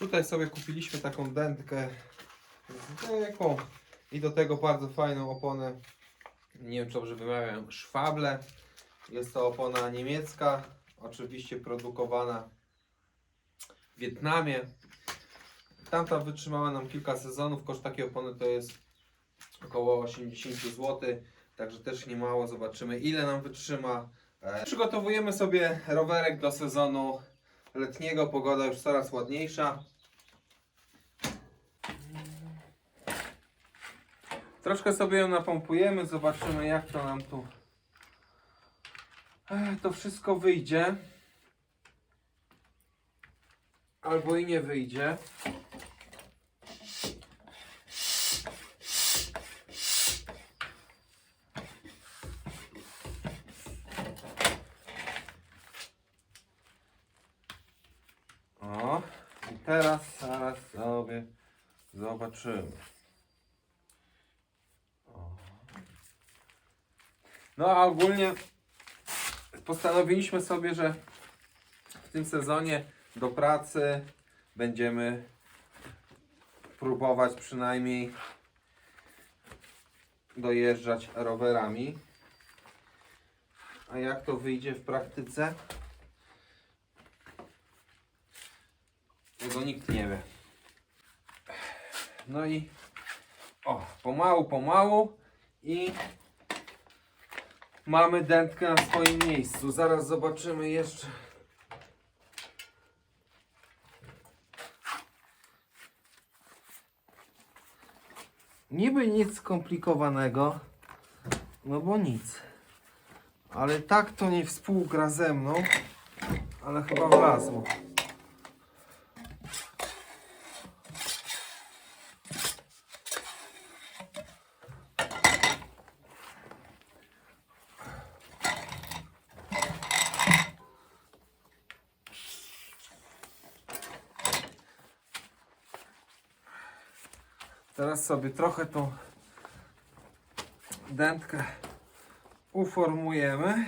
Tutaj sobie kupiliśmy taką dętkę zwykłą i do tego bardzo fajną oponę. Nie wiem, czy dobrze wymawiam, szwable. Jest to opona niemiecka, oczywiście produkowana w Wietnamie. Tamta wytrzymała nam kilka sezonów. Koszt takiej opony to jest około 80 zł, także też nie mało. Zobaczymy, ile nam wytrzyma. E, Przygotowujemy sobie rowerek do sezonu letniego. Pogoda już coraz ładniejsza. Troszkę sobie ją napompujemy, zobaczymy jak to nam tu to wszystko wyjdzie. Albo i nie wyjdzie. O, i teraz zaraz sobie zobaczymy. No a ogólnie postanowiliśmy sobie, że w tym sezonie do pracy będziemy próbować przynajmniej dojeżdżać rowerami. A jak to wyjdzie w praktyce? Tego nikt nie wie. No i o, pomału, pomału i mamy dętkę na swoim miejscu. Zaraz zobaczymy jeszcze. Niby nic skomplikowanego, no bo nic. Ale tak to nie współgra ze mną, ale chyba wlazło. Teraz sobie trochę tą dętkę uformujemy.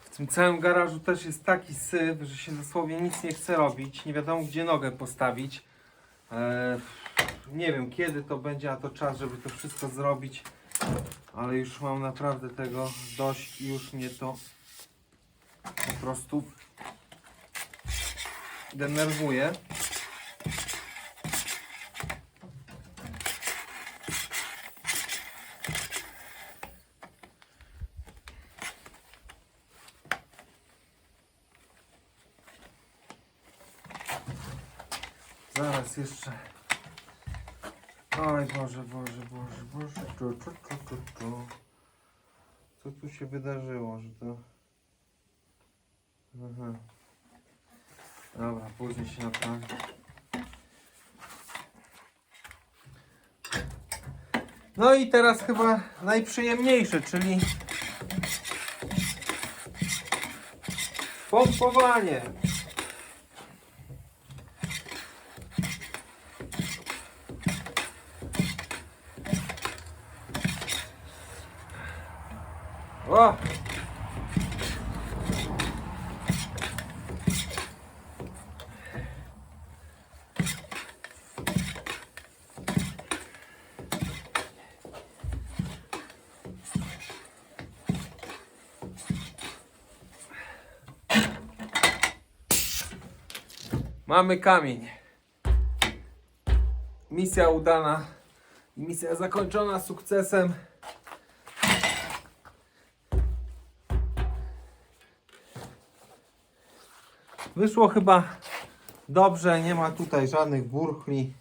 W tym całym garażu też jest taki syf, że się dosłownie nic nie chce robić. Nie wiadomo gdzie nogę postawić. Eee, nie wiem kiedy to będzie, a to czas, żeby to wszystko zrobić. Ale już mam naprawdę tego dość i już mnie to po prostu denerwuje. Zaraz jeszcze. Oj Boże, Boże, Boże, Boże. Tu, tu, tu, tu, tu. Co tu się wydarzyło, że to... Aha. Dobra, później się naprawi. No i teraz chyba najprzyjemniejsze, czyli pompowanie. O! Mamy kamień. Misja udana. Misja zakończona sukcesem. Wyszło chyba dobrze, nie ma tutaj żadnych burchli.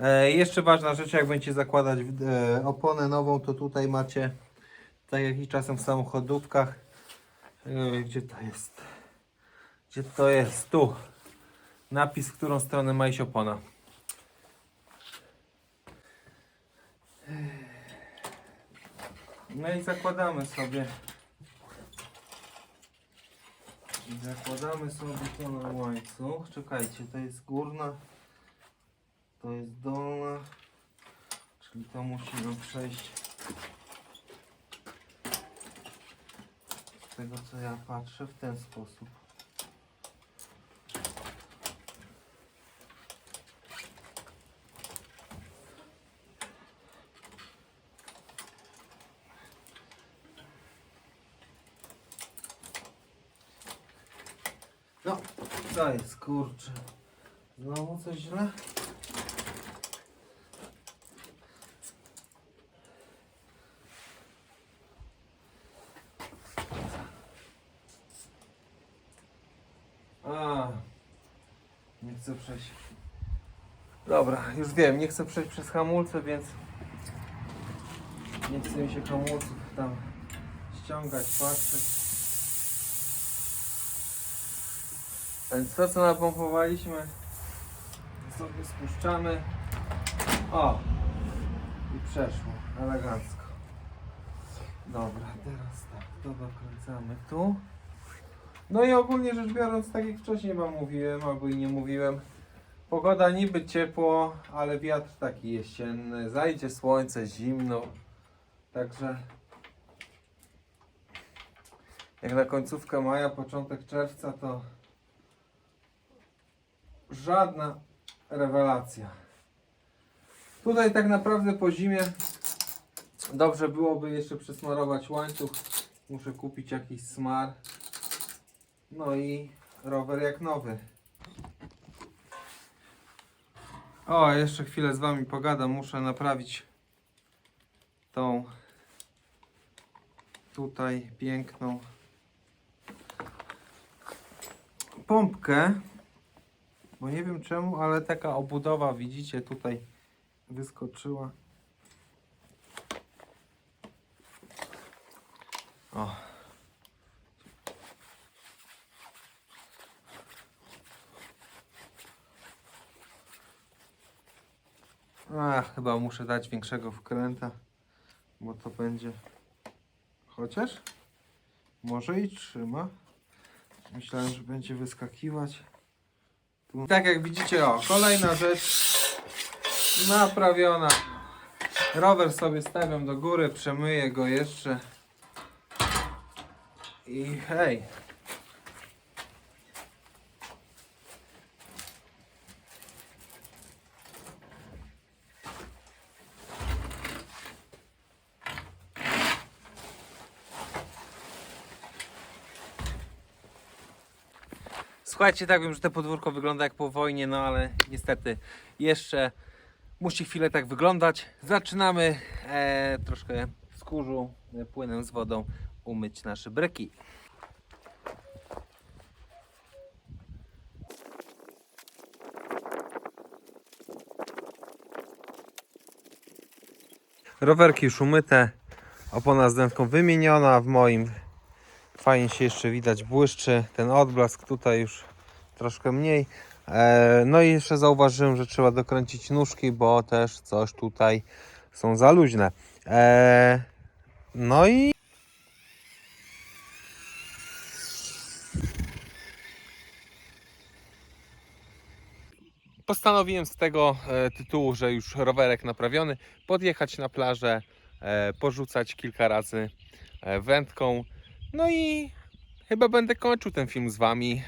E, jeszcze ważna rzecz, jak będziecie zakładać e, oponę nową, to tutaj macie, tak jak i czasem w samochodówkach, e, gdzie to jest? Gdzie to jest? Tu. Napis, w którą stronę ma iść opona. No i zakładamy sobie Zakładamy sobie to na łańcuch. Czekajcie, to jest górna, to jest dolna. Czyli to musimy przejść z tego co ja patrzę w ten sposób. To jest kurczę. Znowu coś źle? A, nie chcę przejść. Dobra, już wiem, nie chcę przejść przez hamulce, więc nie chcę mi się hamulców tam ściągać, patrzeć. Więc to co napompowaliśmy sobie spuszczamy. O! I przeszło, elegancko. Dobra, teraz tak, to dokręcamy tu. No i ogólnie rzecz biorąc, tak jak wcześniej wam mówiłem, albo i nie mówiłem, pogoda niby ciepło, ale wiatr taki jesienny, zajdzie słońce, zimno, także jak na końcówkę maja, początek czerwca, to żadna rewelacja. Tutaj tak naprawdę po zimie dobrze byłoby jeszcze przesmarować łańcuch. Muszę kupić jakiś smar. No i rower jak nowy. O, jeszcze chwilę z wami pogadam. Muszę naprawić tą tutaj piękną pompkę. Bo nie wiem czemu, ale taka obudowa, widzicie, tutaj wyskoczyła. O. Chyba muszę dać większego wkręta, bo to będzie. Chociaż może i trzyma. Myślałem, że będzie wyskakiwać. Tak jak widzicie, o, kolejna rzecz naprawiona. Rower sobie stawiam do góry, przemyję go jeszcze. I hej. Słuchajcie, tak wiem, że to podwórko wygląda jak po wojnie, no ale niestety jeszcze musi chwilę tak wyglądać. Zaczynamy e, troszkę z kurzu, e, płynem z wodą umyć nasze breki. Rowerki już umyte, opona z dętką wymieniona w moim Fajnie się jeszcze widać błyszczy ten odblask, tutaj już troszkę mniej. E, no i jeszcze zauważyłem, że trzeba dokręcić nóżki, bo też coś tutaj są za luźne. E, no i postanowiłem z tego e, tytułu, że już rowerek naprawiony, podjechać na plażę, porzucać kilka razy wędką. No i chyba będę kończył ten film z Wami.